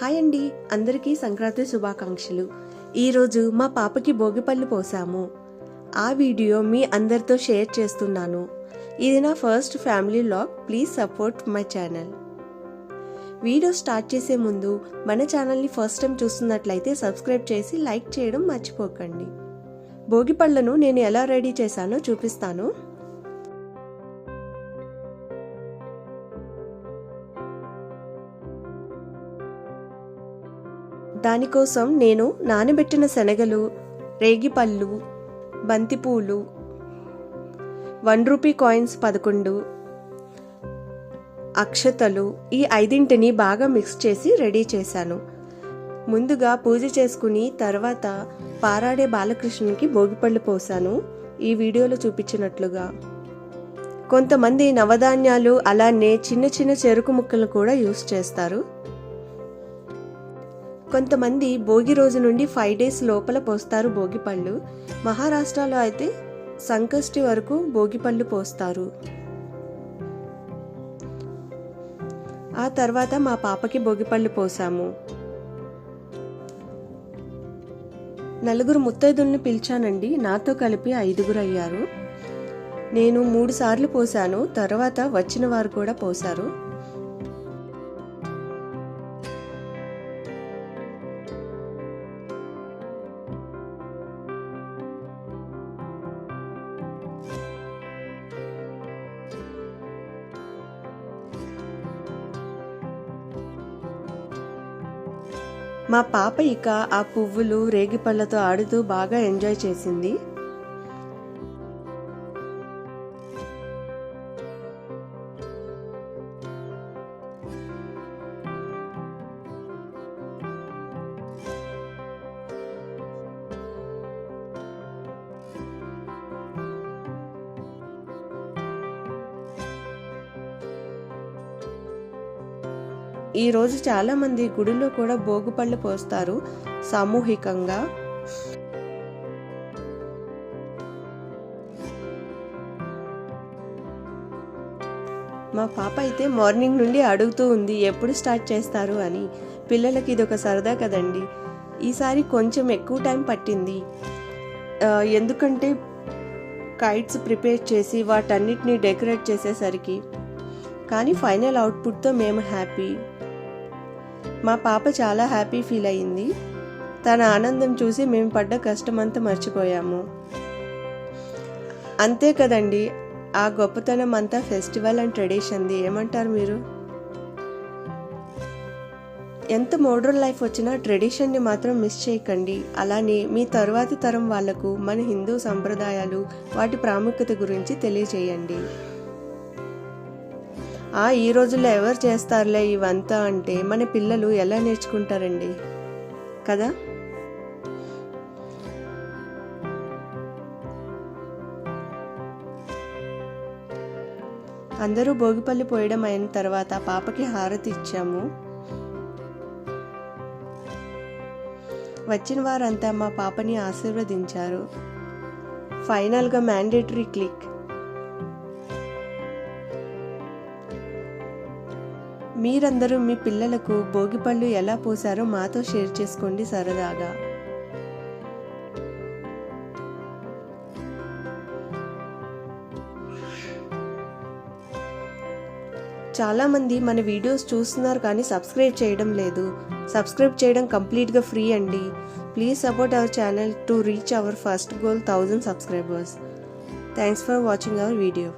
Hi అండి. అందరికీ సంక్రాంతి శుభాకాంక్షలు. ఈరోజు మా పాపకి భోగిపళ్ళు పోసాము. ఆ వీడియో మీ అందరితో షేర్ చేస్తున్నాను. ఇది నా first family log. Please support my channel. Video start చేసే ముందు మన ఛానల్ని ఫస్ట్ టైం చూస్తున్నట్లయితే సబ్స్క్రైబ్ చేసి లైక్ చేయడం మర్చిపోకండి. భోగిపళ్ళను నేను ఎలా రెడీ చేశానో చూపిస్తాను. దానికోసం నేను నానబెట్టిన శనగలు రేగిపళ్ళు బంతిపూలు వన్ రూపీ కాయిన్స్ పదకొండు అక్షతలు ఈ ఐదింటిని బాగా మిక్స్ చేసి రెడీ చేశాను. ముందుగా పూజ చేసుకుని తర్వాత పారాడే బాలకృష్ణునికి భోగిపళ్ళు పోసాను ఈ వీడియోలో చూపించినట్లుగా కొంతమంది నవధాన్యాలు అలానే చిన్న చిన్న చెరుకు ముక్కలు కూడా యూస్ చేస్తారు. కొంతమంది భోగి రోజు నుండి ఫైవ్ డేస్ లోపల పోస్తారు భోగిపళ్ళు మహారాష్ట్రలో అయితే సంకష్టి వరకు భోగిపళ్ళు పోస్తారు. ఆ తర్వాత మా పాపకి భోగిపళ్ళు పోసాము. నలుగురు ముత్తైదుల్ని పిలిచానండి. నాతో కలిపి ఐదుగురు అయ్యారు. నేను మూడు సార్లు పోసాను. తర్వాత వచ్చిన వారు కూడా పోసారు. మా పాప ఇక ఆ పువ్వులు రేగిపళ్ళతో ఆడుతూ బాగా ఎంజాయ్ చేసింది. ఈరోజు చాలామంది గుడిలో కూడా భోగిపళ్ళు పోస్తారు సామూహికంగా. మా పాప అయితే మార్నింగ్ నుండి అడుగుతూ ఉంది ఎప్పుడు స్టార్ట్ చేస్తారు? అని. పిల్లలకి ఇది ఒక సరదా కదండి. ఈసారి కొంచెం ఎక్కువ టైం పట్టింది. ఎందుకంటే కైట్స్ ప్రిపేర్ చేసి వాటన్నిటిని డెకరేట్ చేసేసరికి. కానీ ఫైనల్ అవుట్పుట్తో మేము హ్యాపీ. మా పాప చాలా హ్యాపీ ఫీల్ అయింది తన ఆనందం చూసి మేము పడ్డ కష్టమంతా మర్చిపోయాము. అంతే కదండి ఆ గొప్పతనం అంతా ఫెస్టివల్ అండ్ ట్రెడిషన్ది. ఏమంటారు మీరు? ఎంత మోడ్రన్ లైఫ్ వచ్చినా ట్రెడిషన్ని మాత్రం మిస్ చేయకండి. అలానే మీ తరువాతి తరం వాళ్ళకు మన హిందూ సంప్రదాయాలు వాటి ప్రాముఖ్యత గురించి తెలియజేయండి. ఆ ఈ రోజుల్లో ఎవరు చేస్తారులే ఇవంతా అంటే మన పిల్లలు ఎలా నేర్చుకుంటారండి? కదా? అందరూ భోగిపల్లి పోయడం అయిన తర్వాత పాపకి హారతి ఇచ్చాము. వచ్చిన వారంతా మా పాపని ఆశీర్వదించారు. ఫైనల్గా మ్యాండేటరీ క్లిక్. మీరందరూ మీ పిల్లలకు భోగిపళ్ళు ఎలా పోసారో మాతో షేర్ చేసుకోండి సరదాగా. చాలామంది మన వీడియోస్ చూస్తున్నారు కానీ సబ్స్క్రైబ్ చేయడం లేదు. సబ్స్క్రైబ్ చేయడం కంప్లీట్గా ఫ్రీ అండి. Please support our channel to reach our first goal thousand subscribers. Thanks for watching our video.